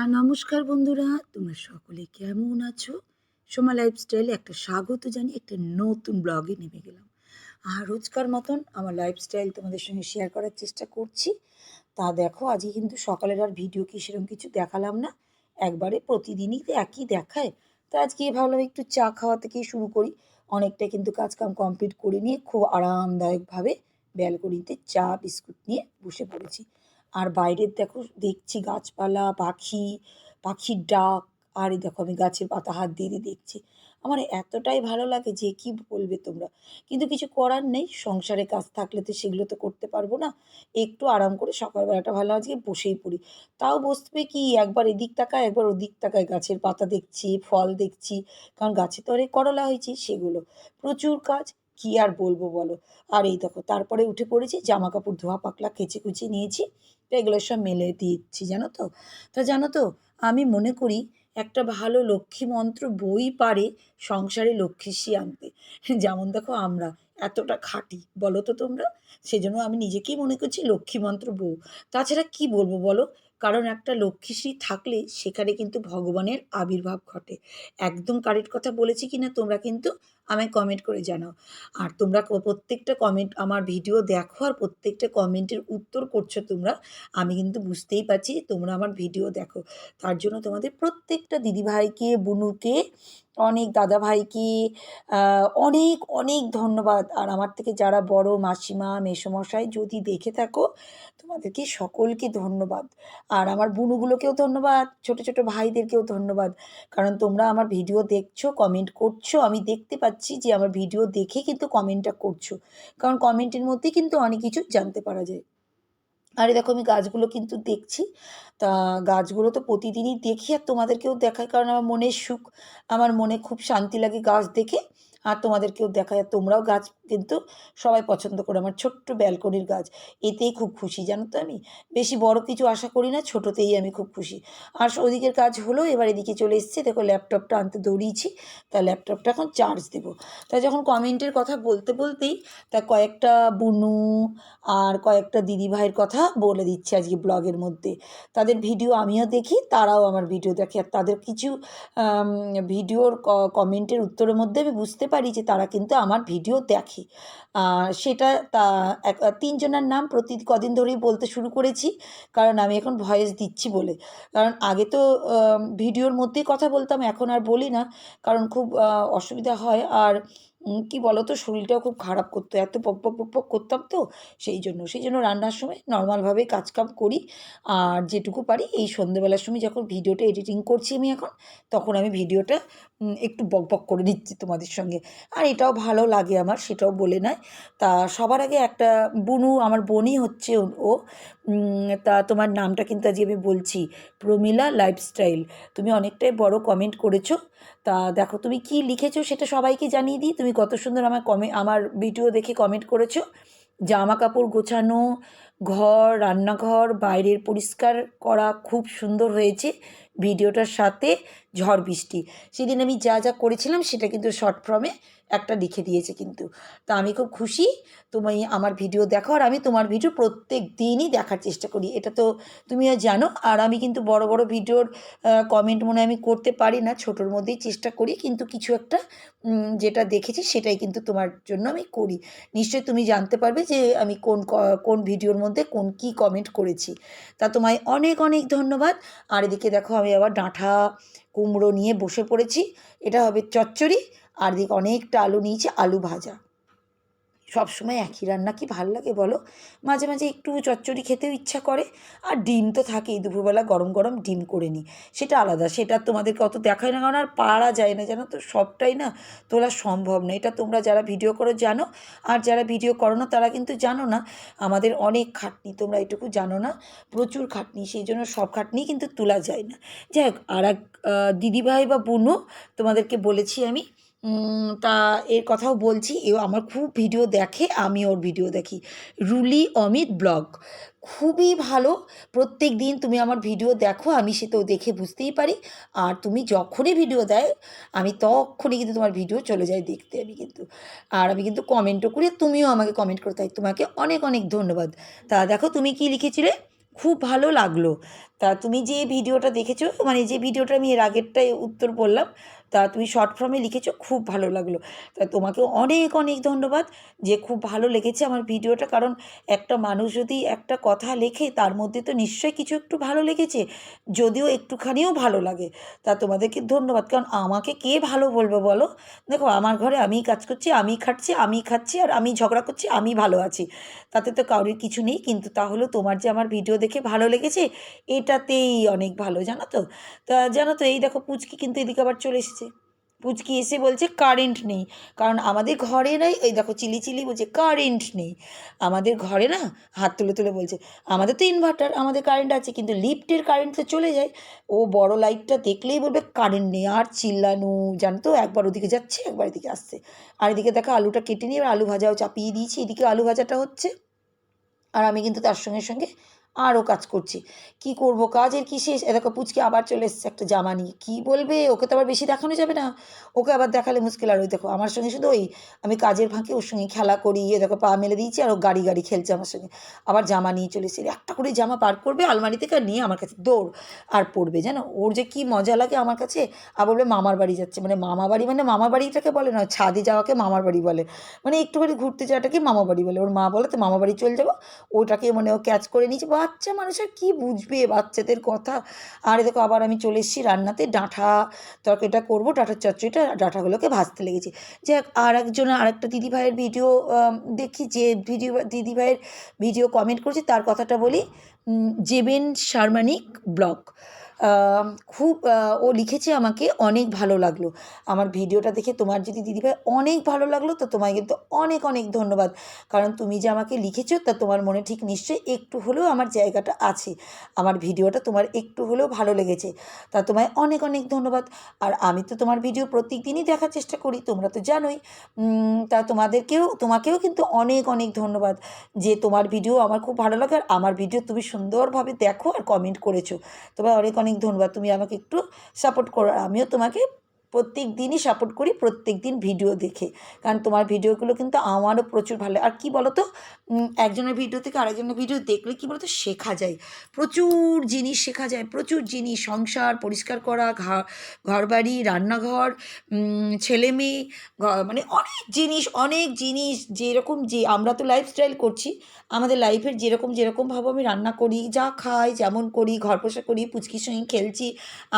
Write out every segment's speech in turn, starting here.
আর নমস্কার বন্ধুরা, তোমরা সকলে কেমন আছো? সোমা লাইফস্টাইলে একটা স্বাগত জানিয়ে একটা নতুন ব্লগে নেমে গেলাম। আর রোজকার মতন আমার লাইফস্টাইল তোমাদের সঙ্গে শেয়ার করার চেষ্টা করছি। তা দেখো, আজকে কিন্তু সকালের আর ভিডিও কি সেরকম কিছু দেখালাম না। একবারে প্রতিদিনই তো একই দেখায়। তো আজকে ভাবলাম একটু চা খাওয়া থেকেই শুরু করি। অনেকটা কিন্তু কাজকাম কমপ্লিট করে নিয়ে খুব আরামদায়কভাবে ব্যালকনিতে চা, বিস্কুট নিয়ে বসে পড়েছি। আর বাইরের দেখো দেখছি গাছপালা, পাখি, পাখির ডাক। আর এই দেখো আমি গাছের পাতা হাত দিয়ে দিয়ে দেখছি। আমার এতটাই ভালো লাগে যে কি বলবে তোমরা? কিন্তু কিছু করার নেই। সংসারে কাজ থাকলে তো সেগুলো তো করতে পারব না। একটু আরাম করে সকালবেলাটা ভালো আজকে বসেই পড়ি। তাও বসবে কি? একবার এদিক তাকায়, একবার ওদিক তাকায়। গাছের পাতা দেখছি, ফল দেখছি। কারণ গাছে তো অনেক করলা হয়েছে সেগুলো। প্রচুর কাজ। কি আর বলব বলো? আর এই দেখো, তারপরে উঠে পড়েছি জামা কাপড় ধোয়া পাকলা কেচে কুচে নিয়েছি, তো এগুলো সব মেলে দিচ্ছি, জানো তো? তা জানো তো, আমি মনে করি একটা ভালো লক্ষ্মী মন্ত্র বই পারে সংসারে লক্ষ্মীশ্রী আনতে। যেমন দেখো আমরা, এতটা খাটি, বলো তো তোমরা? সেজন্য আমি নিজেকেই মনে করছি লক্ষ্মী মন্ত্র বউ। তাছাড়া কি বলব বলো? কারণ একটা লক্ষ্মীশ্রী থাকলে সেখানে কিন্তু ভগবানের আবির্ভাব ঘটে। একদম কারেক্ট কথা বলেছি কি না তোমরা কিন্তু আমায় কমেন্ট করে জানাও। আর তোমরা প্রত্যেকটা কমেন্ট আমার ভিডিও দেখো আর প্রত্যেকটা কমেন্টের উত্তর করছ তোমরা, আমি কিন্তু বুঝতেই পারছি তোমরা আমার ভিডিও দেখো। তার জন্য তোমাদের প্রত্যেকটা দিদিভাইকে, বুনুকে, অনেক দাদাভাইকে অনেক অনেক ধন্যবাদ। আর আমার থেকে যারা বড় মাসিমা, মেসোমশাই যদি দেখে থাকো তোমাদেরকে সকলকে ধন্যবাদ। আর আমার বুনুগুলোকেও ধন্যবাদ, ছোট ছোট ভাইদেরকেও ধন্যবাদ। কারণ তোমরা আমার ভিডিও দেখছ কমেন্ট করছ, আমি দেখতে পাচ্ছি যে আমার ভিডিও দেখে কিন্তু কমেন্টটা করছ। কারণ কমেন্টের মধ্যে কিন্তু অনেক কিছু জানতে পারা যায়। আরে দেখো আমি গাছগুলো কিন্তু দেখছি। তা গাছগুলো তো প্রতিদিনই দেখি আর তোমাদেরকেও দেখাই কারণ আমার মনের সুখ, আমার মনে খুব শান্তি লাগে গাছ দেখে। আর তোমাদেরকেও দেখা যায়, তোমরাও গাছ কিন্তু সবাই পছন্দ করো। আমার ছোট্ট ব্যালকনির গাছ, এতেই খুব খুশি, জানো তো আমি? বেশি বড় কিছু আশা করি না, ছোটোতেই আমি খুব খুশি। আর ওদিকের কাজ হলো, এবার এদিকে চলে এসছে, দেখো ল্যাপটপটা আনতে দৌড়িয়েছি, তা ল্যাপটপটা এখন চার্জ দেবো। তা যখন কমেন্টের কথা বলতে বলতেই, তা কয়েকটা বুনু আর কয়েকটা দিদিভাইয়ের কথা বলে দিচ্ছে আজকে ব্লগের মধ্যে। তাদের ভিডিও আমিও দেখি, তারাও আমার ভিডিও দেখে। আর তাদের কিছু ভিডিওর কমেন্টের উত্তরের মধ্যে আমি বুঝতে পারি যে তারা কিন্তু আমার ভিডিও দেখে। সেটা তা তিনজনের নাম প্রতি কদিন ধরেই বলতে শুরু করেছি, কারণ আমি এখন ভয়েস দিচ্ছি বলে। কারণ আগে তো ভিডিওর মধ্যেই কথা বলতাম, এখন আর বলি না, কারণ খুব অসুবিধা হয়। আর কি তো শরীরটাও খুব খারাপ করতো, এত পক পক পক পক করতাম তো, সেই জন্য। সেই জন্য রান্নার সময় নর্মালভাবেই কাজকাম করি। আর যেটুকু পারি, এই সন্ধেবেলার সময় যখন ভিডিওটা এডিটিং করছি আমি এখন, তখন আমি ভিডিওটা একটু বক বক করে নিচ্ছি তোমাদের সঙ্গে। আর এটাও ভালো লাগে আমার, সেটাও বলে নয়। তা সবার আগে একটা, বুনু আমার বোনই হচ্ছে ও তা তোমার নামটা কিন্তু আজকে আমি বলছি, প্রমিলা লাইফস্টাইল। তুমি অনেকটাই বড় কমেন্ট করেছ। তা দেখো, তুমি কি লিখেছো সেটা সবাইকে জানিয়ে দিই। তুমি কত সুন্দর আমার কমে, আমার ভিডিও দেখে কমেন্ট করেছ। জামা কাপড় গোছানো ঘর, রান্নাঘর, বাইরের পরিষ্কার করা খুব সুন্দর হয়েছে ভিডিওটার সাথে ঝড় বৃষ্টি। সেদিন আমি যা যা করেছিলাম সেটা কিন্তু শর্ট ফর্মে একটা লিখে দিয়েছে কিন্তু। তা আমি খুব খুশি, তুমি আমার ভিডিও দেখো আর আমি তোমার ভিডিও প্রত্যেক দিনই দেখার চেষ্টা করি। এটা তো তুমিও জানো আর আমি কিন্তু বড় বড় ভিডিওর কমেন্ট মনে আমি করতে পারি না, ছোটোর মধ্যেই চেষ্টা করি কিন্তু কিছু একটা যেটা দেখেছি সেটাই কিন্তু তোমার জন্য আমি করি। নিশ্চয়ই তুমি জানতে পারবে যে আমি কোন কোন ভিডিওর মধ্যে কোন কি কমেন্ট করেছি। তা তোমায় অনেক অনেক ধন্যবাদ। আর এদিকে দেখো আমি আবার ডাঁটা কুমড়ো নিয়ে বসে পড়েছি। এটা হবে চচ্চড়ি, আর এদিকে অনেকটা আলু নিয়েছি, আলু ভাজা। সব সময় একই রান্না কি ভালো লাগে বলো? মাঝে মাঝে একটু চচ্চড়ি খেতেও ইচ্ছা করে। আর ডিম তো থাকেই, দুপুরবেলা গরম গরম ডিম করে নিই। সেটা আলাদা, সেটা তোমাদেরকে অত দেখায় না, কারণ আর পারা যায় না, জানো তো? সবটাই না তোলা সম্ভব না। এটা তোমরা যারা ভিডিও করো জানো, আর যারা ভিডিও করো না, তারা কিন্তু জানো না, আমাদের অনেক খাটনি, তোমরা এটুকু জানো না, প্রচুর খাটনি, সেই জন্য সব খাটনি কিন্তু তোলা যায় না। যাই হোক আর এক দিদিভাই বা বোনও তোমাদেরকে বলেছি আমি তা এর কথাও বলছি, এও আমার খুব ভিডিও দেখে, আমি ওর ভিডিও দেখি। Rulli Amit blog. খুবই ভালো। প্রত্যেক দিন তুমি আমার ভিডিও দেখো, আমি সে তো দেখে বুঝতেই পারি। আর তুমি যখনই ভিডিও দেয়, আমি তখনই কিন্তু তোমার ভিডিও চলে যাই দেখতে, আমি কিন্তু। আর আমি কিন্তু কমেন্টও করি তুমিও আমাকে কমেন্ট করতে হয় তোমাকে অনেক অনেক ধন্যবাদ। তা দেখো তুমি কি লিখেছিলে? খুব ভালো লাগল। তা তুমি যে ভিডিওটা দেখেছ মানে যে ভিডিওটা আমি এর আগেরটায় উত্তর বললাম তা তুমি শর্ট ফর্মে লিখেছো, খুব ভালো লাগল। তা তোমাকে অনেক অনেক ধন্যবাদ যে খুব ভালো লেগেছে আমার ভিডিওটা। কারণ একটা মানুষ যদি একটা কথা লেখে, তার মধ্যে তো নিশ্চয়ই কিছু একটু ভালো লেগেছে, যদিও একটুখানিও ভালো লাগে। তা তোমাদেরকে ধন্যবাদ। কারণ আমাকে কে ভালো বলবে বলো? দেখো, আমার ঘরে আমিই কাজ করছি আমি খাচ্ছি আমি খাচ্ছি, আর আমি ঝগড়া করছি আমি ভালো আছি। তাতে তো কারোর কিছু নেই, কিন্তু তাহলেও তোমার যে আমার ভিডিও দেখে ভালো লেগেছে, এটাতেই অনেক ভালো, জানো তো? তা জানো তো, এই দেখো পুচকি কিন্তু এদিকে আবার চলে এসেছে। পুচকি এসে বলছে কারেন্ট নেই। কারণ আমাদের ঘরে নাই, এই দেখো চিলি চিলি বলছে কারেন্ট নেই। আমাদের ঘরে না, হাত তুলে তুলে বলছে, আমাদের তো ইনভার্টার আমাদের কারেন্ট আছে। কিন্তু লিফটের কারেন্ট তো চলে যায়। ও বড় লাইটটা দেখলেই বলবে কারেন্ট নেই। আর চিল্লানো, জানো তো, একবার ওদিকে যাচ্ছে, একবার এদিকে আসছে। আর এদিকে দেখো আলুটা কেটে নিয়ে আলু ভাজাও চাপিয়ে দিয়েছি। এদিকে আলু ভাজাটা হচ্ছে। আর আমি কিন্তু তার সঙ্গে সঙ্গে আরও কাজ করছি। কি করব? কাজের কি শেষ? এ দেখো, পুচকে আবার চলে এসছে একটা জামা নিয়ে। কী বলবে? ওকে তো আবার বেশি দেখানো যাবে না। ওকে আবার দেখালে মুশকিল। আর ওই দেখো, আমার সঙ্গে শুধু ওই, আমি কাজের ফাঁকে ওর সঙ্গে খেলা করি, এ দেখো, পা মেলে দিয়েছি আর ও গাড়ি গাড়ি খেলছে আমার সঙ্গে। আবার জামা নিয়ে চলে এসেছে। একটা করে জামা পার করবে, আলমারি থেকে আর নিয়ে আমার কাছে দৌড় আর পড়বে, জানো? ওর যে কি মজা লাগে আমার কাছে। আর বলবে মামার বাড়ি যাচ্ছে। মানে মামা বাড়ি মানে মামার বাড়িটাকে বলে না, ছাদে যাওয়াকে মামার বাড়ি বলে। মানে একটুখানি ঘুরতে যাওয়াটাকে মামা বাড়ি বলে। ওর মা বলে, তো মামা বাড়ি চলে যাব। ওটাকে মানে ও ক্যাচ করে নিয়েছে। বাচ্চা মানুষ আর কী বুঝবে বাচ্চাদের কথা? আর দেখো, আবার আমি চলে এসেছি রান্নাতে ডাঁটা তরকারিটা করব, ডাঁটার চচ্চড়িটা, ডাঁটাগুলোকে ভাজতে লেগেছি। যে আর একজন আরেকটা দিদিভাইয়ের ভিডিও দেখি যে ভিডিও দিদিভাইয়ের ভিডিও কমেন্ট করেছি, তার কথাটা বলি। জেবেন শারমানিক ব্লগ। খুব ও লিখেছে আমাকে অনেক ভালো লাগল। আমার ভিডিওটা দেখে তোমার যদি দিদিভাই অনেক ভালো লাগল, তো তোমায় কিন্তু অনেক অনেক ধন্যবাদ। কারণ তুমি যে আমাকে লিখেছো, তা তোমার মনে ঠিক নিশ্চয়ই একটু হলেও আমার জায়গাটা আছে। আমার ভিডিওটা তোমার একটু হলেও ভালো লেগেছে। তা তোমায় অনেক অনেক ধন্যবাদ। আর আমি তো তোমার ভিডিও প্রত্যেক দিনই দেখার চেষ্টা করি, তোমরা তো জানোই। তা তোমাদেরকেও, তোমাকেও কিন্তু অনেক অনেক ধন্যবাদ যে তোমার ভিডিও আমার খুব ভালো লাগে। আর আমার ভিডিও তুমি সুন্দরভাবে দেখো আর কমেন্ট করেছ। তোমায় অনেক অনেক ধন্যবাদ তুমি আমাকে একটু সাপোর্ট করো আমিও তোমাকে প্রত্যেক দিনই সাপোর্ট করি, প্রত্যেক দিন ভিডিও দেখে। কারণ তোমার ভিডিওগুলো কিন্তু আমারও প্রচুর ভালো। আর কি বলো তো একজনের ভিডিও থেকে আরেকজনের ভিডিও দেখলে কি বলো তো শেখা যায়। প্রচুর জিনিস শেখা যায়, প্রচুর জিনিস। সংসার পরিষ্কার করা ঘর ঘরবাড়ি, রান্নাঘর ছেলে মেয়ে মানে অনেক জিনিস অনেক জিনিস যেরকম যে আমরা তো লাইফস্টাইল করছি, আমাদের লাইফের যেরকম যেরকমভাবে আমি রান্না করি, যা খাই, যেমন করি, ঘর পোষা করি পুচকির সঙ্গে খেলছি,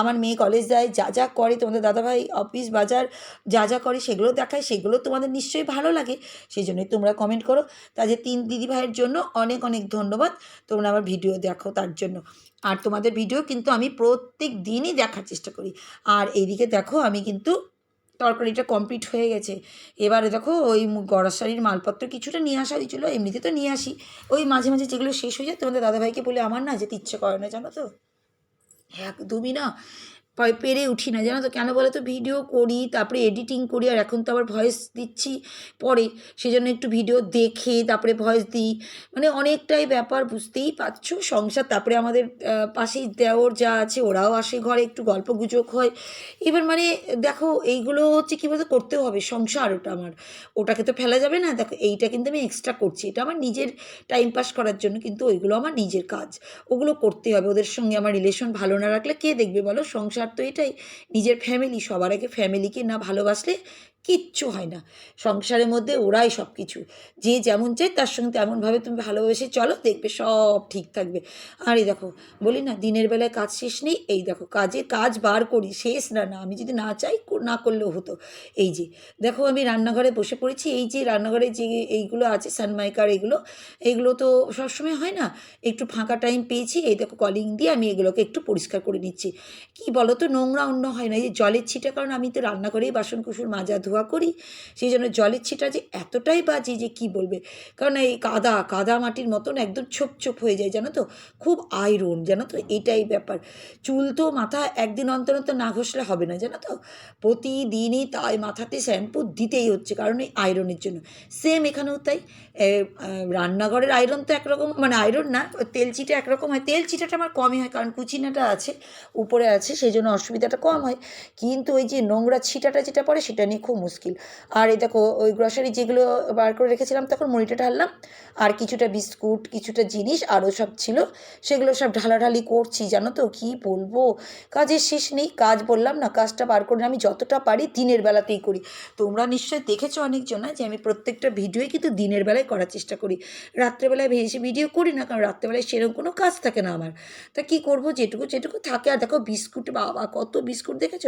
আমার মেয়ে কলেজ যায়, যা যা করে তোমাদের দাদাভাই অফিস বাজার যা যা করে সেগুলো দেখায়, সেগুলো তোমাদের নিশ্চয়ই ভালো লাগে। সেই জন্যই তোমরা কমেন্ট করো। তা যে তিন দিদি ভাইয়ের জন্য অনেক অনেক ধন্যবাদ। তোমরা আমার ভিডিও দেখো তার জন্য। আর তোমাদের ভিডিও কিন্তু আমি প্রত্যেক দিনই দেখার চেষ্টা করি। আর এইদিকে দেখো আমি কিন্তু তরকারিটা কমপ্লিট হয়ে গেছে। এবারে দেখো ওই গড়াশাড়ির মালপত্র কিছুটা নিয়ে আসা হয়েছিলো, এমনিতে তো নিয়ে আসি। ওই মাঝে মাঝে যেগুলো শেষ হয়ে যায় তোমাদের দাদাভাইকে বলে আমার না যেতে ইচ্ছে করে না, জানো তো? একদমই না পেরে উঠি না। জানো তো, কেন বলো তো ভিডিও করি, তারপরে এডিটিং করি, আর এখন তো আবার ভয়েস দিচ্ছি পরে। সেজন্য একটু ভিডিও দেখে, তারপরে ভয়েস দিই। মানে অনেকটাই ব্যাপার, বুঝতেই পারছ? সংসার, তারপরে আমাদের পাশেই দেওর যা আছে, ওরাও আসে ঘরে, একটু গল্প গুজব হয়। এবার মানে দেখো, এইগুলো হচ্ছে কী বলতো? করতেও হবে, সংসার ওটা আমার। ওটাকে তো ফেলা যাবে না। দেখো, এইটা কিন্তু আমি এক্সট্রা করছি। এটা আমার নিজের টাইম পাস করার জন্য কিন্তু ওইগুলো আমার নিজের কাজ। ওগুলো করতে হবে। ওদের সঙ্গে আমার রিলেশন ভালো না রাখলে কে দেখবে বলো? সংসার তো এটাই, নিজের ফ্যামিলি সবার আগে ফ্যামিলিকে না ভালোবাসলে কিচ্ছু হয় না। সংসারের মধ্যে ওরাই সব কিছু যে যেমন চায় তার সঙ্গে তেমনভাবে তুমি ভালোবেসে চলো, দেখবে সব ঠিক থাকবে। আর এই দেখো, বলি না, দিনের বেলায় কাজ শেষ নেই, এই দেখো, কাজে কাজ বার করি, শেষ না না, আমি যদি না চাই না করলেও হতো। এই যে, দেখো আমি রান্নাঘরে বসে পড়েছি, এই যে রান্নাঘরে যে এইগুলো আছে, সানমাইকার এগুলো এইগুলো তো সবসময় হয় না, একটু ফাঁকা টাইম পেয়েছি, এই দেখো কলিং দিয়ে আমি এগুলোকে একটু পরিষ্কার করে নিচ্ছি। কি বলো তো নোংরা অন্য হয় না। এই যে জলের ছিটা, কারণ আমি তো রান্না রান্নাঘরেই বাসন কুসুর মাজা ধোয়া করি, সেই জন্য জলের ছিটা যে এতটাই বাজে যে কি বলবে? কারণ এই কাদা কাদা মাটির মতন একদম ছোপ ছোপ হয়ে যায়, জানো তো? খুব আয়রন, জানো তো? এটাই ব্যাপার। চুল তো মাথা একদিন অন্তর অন্তর না ঘষলে হবে না, জানো তো? প্রতিদিনই তাই মাথাতে শ্যাম্পু দিতেই হচ্ছে, কারণ এই আয়রনের জন্য। সেম এখানেও তাই। রান্নাঘরের আয়রন তো একরকম মানে আয়রন না, তেল চিটা একরকম হয়। তেল চিটাটা আমার কমই হয়, কারণ কুচিনাটা আছে, উপরে আছে, সেই জন্য জন্য অসুবিধাটা কম হয়। কিন্তু ওই যে নোংরা ছিটাটা যেটা পড়ে সেটা নিয়ে খুব মুশকিল। আর এই দেখো, ওই গ্রসারি যেগুলো বার করে রেখেছিলাম, তখন মুড়িটা ঢাললাম। আর কিছুটা বিস্কুট, কিছুটা জিনিস, আরও সব ছিল। সেগুলো সব ঢালাঢালি করছি, জানো তো কী বলব? কাজের শেষ নেই, কাজ বললাম না, কাজটা বার করে আমি যতটা পারি দিনের বেলাতেই করি। তোমরা নিশ্চয়ই দেখেছ অনেকজন যে আমি প্রত্যেকটা ভিডিওই কিন্তু দিনের বেলায় করার চেষ্টা করি। রাত্রেবেলায় ভেসে ভিডিও করি না, কারণ রাত্রেবেলায় সেরকম কোনো কাজ থাকে না আমার। তা কী করব, যেটুকু যেটুকু থাকে। আর দেখো, বিস্কুট বাবা, কত বিস্কুট দেখেছ?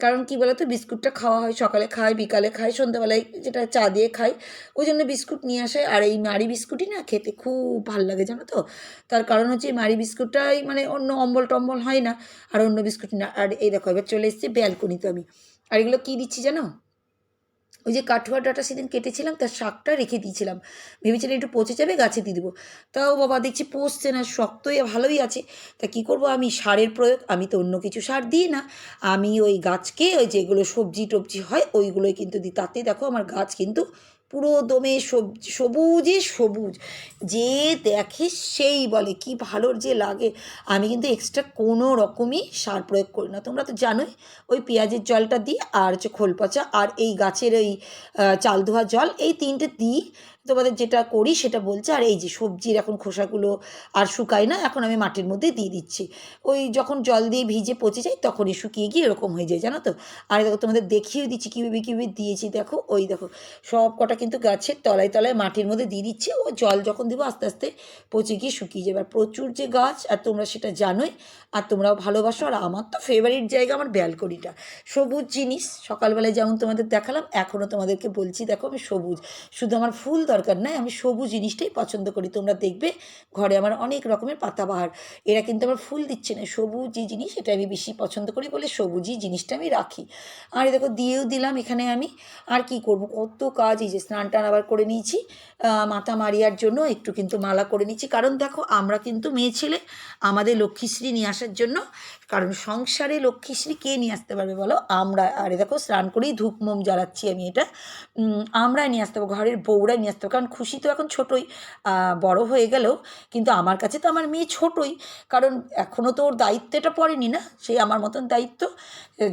কারণ কী বলতো, বিস্কুটটা খাওয়া হয়, সকালে খায়, বিকালে খায়, সন্ধ্যাবেলায় যেটা চা দিয়ে খাই ওই জন্য বিস্কুট নিয়ে আসে। আর এই মারি বিস্কুটই না খেতে খুব ভালো লাগে, জানো তো? তার কারণ হচ্ছে এই মারি বিস্কুটটাই মানে অন্য অম্বল টম্বল হয় না, আর অন্য বিস্কুট না। আর এই দেখো, এবার চলে এসেছি ব্যালকনিতে আমি। আর এগুলো কী দিচ্ছি জানো? ওই যে কাঠুয়া ডাটা সেদিন কেটেছিলাম, তার শাকটা রেখে দিয়েছিলাম। ভেবেছিলাম একটু পচে যাবে, গাছে দিয়ে দেবো। তাও বাবা দেখছি পচছে না শক্তই ভালোই আছে। তা কি করব, আমি সারের প্রয়োগ, আমি তো অন্য কিছু সার দিই না। আমি ওই গাছকে, ওই যেগুলো সবজি টবজি হয়, ওইগুলোই কিন্তু দিই। তাতে দেখো, আমার গাছ কিন্তু পুরো দমে সবজি সবুজে। যে দেখে সেই বলে, কি ভালোর যে লাগে। আমি কিন্তু এক্সট্রা কোনো রকমই সার প্রয়োগ করি না। তোমরা তো জানোই, ওই পেঁয়াজের জলটা দিই আর হচ্ছে খোল পচা আর এই গাছের ওই চাল ধোয়া জল এই তিনটে দিই। তোমাদের যেটা করি সেটা বলছে, আর এই যে সবজির এখন খোসাগুলো আর শুকায় না, এখন আমি মাটির মধ্যে দিয়ে দিচ্ছি। ওই যখন জল দিয়ে ভিজে পচে যায়, তখনই শুকিয়ে গিয়ে এরকম হয়ে যায়, জানো তো? আর দেখো, তোমাদের দেখিয়ে দিচ্ছি, কীভাবে কীভাবে দিয়েছি, দেখো, ওই দেখো, সব কটা কিন্তু গাছের তলায় তলায় মাটির মধ্যে দিয়ে দিচ্ছি, ও জল যখন দেবো আস্তে আস্তে পচে গিয়ে শুকিয়ে যাবে। আর প্রচুর যে গাছ, আর তোমরা সেটা জানোই, আর তোমরাও ভালোবাসো, আর আমার তো ফেভারিট জায়গা আমার ব্যালকনিটা। সবুজ জিনিস, সকালবেলায় যেমন তোমাদের দেখালাম এখনও তোমাদেরকে বলছি, দেখো আমি সবুজ, শুধু আমার ফুল দরকার নাই আমি সবুজ জিনিসটাই পছন্দ করি। তোমরা দেখবে ঘরে আমার অনেক রকমের পাতাবাহার। এরা কিন্তু আমার ফুল দিচ্ছে না সবুজ যে জিনিস এটা আমি বেশি পছন্দ করি বলে সবুজই জিনিসটা আমি রাখি। আর দেখো দিয়েও দিলাম এখানে আমি আর কি করব? কত কাজ এই যে স্নান টান আবার করে নিয়েছি মাথা মারিয়ার জন্য একটু কিন্তু মালা করে নিচ্ছি কারণ দেখো আমরা কিন্তু মেয়ে ছেলে আমাদের লক্ষ্মীশ্রী নিয়ে আসার জন্য কারণ সংসারে লক্ষ্মীশ্রী কে নিয়ে আসতে পারবে বলো? আমরা। আরে দেখো স্নান করেই ধূপ মোম জ্বালাচ্ছি আমি এটা। উম, আমরাই নিয়ে আসতে পারব ঘরের বউরাই নিয়ে আসতে পারব কারণ খুশি তো এখন ছোটোই বড় হয়ে গেলেও, কিন্তু আমার কাছে তো আমার মেয়ে ছোটোই। কারণ এখনও তো ওর দায়িত্বটা পড়েনি না? সেই আমার মতন দায়িত্ব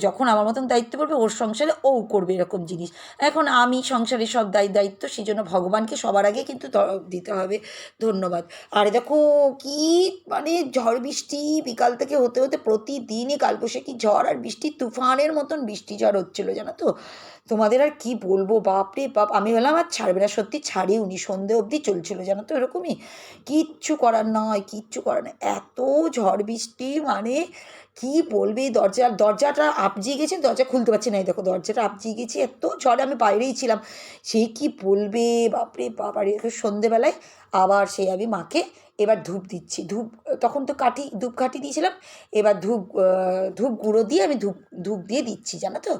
যখন আমার মতন দায়িত্ব পড়বে, ওর সংসারে ও করবে এরকম জিনিস। এখন আমি সংসারে সব দায়, দায়িত্ব সেই জন্য ভগবানকে সবার আগে কিন্তু দিতে হবে। ধন্যবাদ। আর দেখো, কি মানে ঝড় বৃষ্টি, বিকাল থেকে হতে হতে প্রতিদিনই কালবৈশাখী ঝড় আর বৃষ্টি, তুফানের মতন বৃষ্টি ঝড় হচ্ছিল, জানো তো? তোমাদের আর কি বলব? বাপরে বাপ, আমি বললাম আর ছাড়বে না, সত্যি ছাড়িয়ে উনি সন্ধে অবধি চলছিল, জানো তো এরকমই। কিচ্ছু করার নয়, কিচ্ছু করার নয়। এত ঝড় বৃষ্টি মানে কি বলবে দরজা? দরজাটা আপজিয়ে গেছে, দরজা খুলতে পারছি না। এই দেখো, দরজাটা আপজিয়ে গেছে, এত ঝড়ে আমি বাইরেই ছিলাম। সে কি বলবে? বাপরে এরকম সন্ধেবেলায় আবার সেই আমি মাকে এবার ধূপ দিচ্ছি। ধূপ, তখন তো কাঠি, ধূপ কাঠি দিয়েছিলাম। এবার ধূপ ধূপ গুঁড়ো দিয়ে আমি ধূপ ধূপ দিয়ে দিচ্ছি, জানো তো?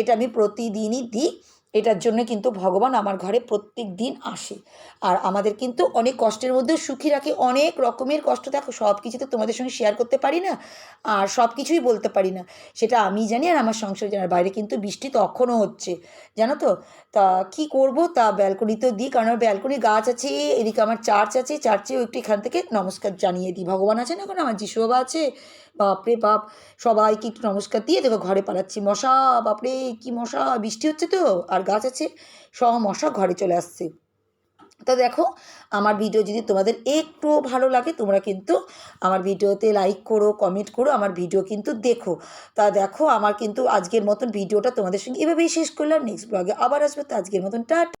এটা আমি প্রতিদিনই দিই। এটার জন্য কিন্তু ভগবান আমার ঘরে প্রত্যেক দিন আসে। আর আমাদের কিন্তু অনেক কষ্টের মধ্যেও সুখী রাখে, অনেক রকমের কষ্ট দেখো সব কিছু তো তোমাদের সঙ্গে শেয়ার করতে পারি না, আর সব কিছুই বলতে পারি না। সেটা আমি জানি আর আমার সংসার জানার বাইরে কিন্তু বৃষ্টি তখনও হচ্ছে, জানো তো? তা কি করব? তা ব্যালকনিতেও দিই, কারণ আমার ব্যালকনি গাছ আছে, এদিকে আমার চার্চ আছে চার্চেও একটু এখান থেকে নমস্কার জানিয়ে দিই। ভগবান আছে না এখন আমার যিশু বাবা আছে, বাপরে বাপ, সবাইকে একটু নমস্কার দিয়ে দেখো ঘরে পালাচ্ছি। মশা, বাপরে, কি মশা, বৃষ্টি হচ্ছে তো? আর গাছ আছে সব মশা ঘরে চলে আসছে। তো দেখো, আমার ভিডিও যদি তোমাদের একটু ভালো লাগে, তোমরা কিন্তু আমার ভিডিওতে লাইক করো কমেন্ট করো, আমার ভিডিও কিন্তু দেখো। তা দেখো, আমার কিন্তু আজকের মতন ভিডিওটা তোমাদের সঙ্গে এভাবেই শেষ করলাম। নেক্সট ব্লগে আবার আসবে। তো আজকের মতন টাটা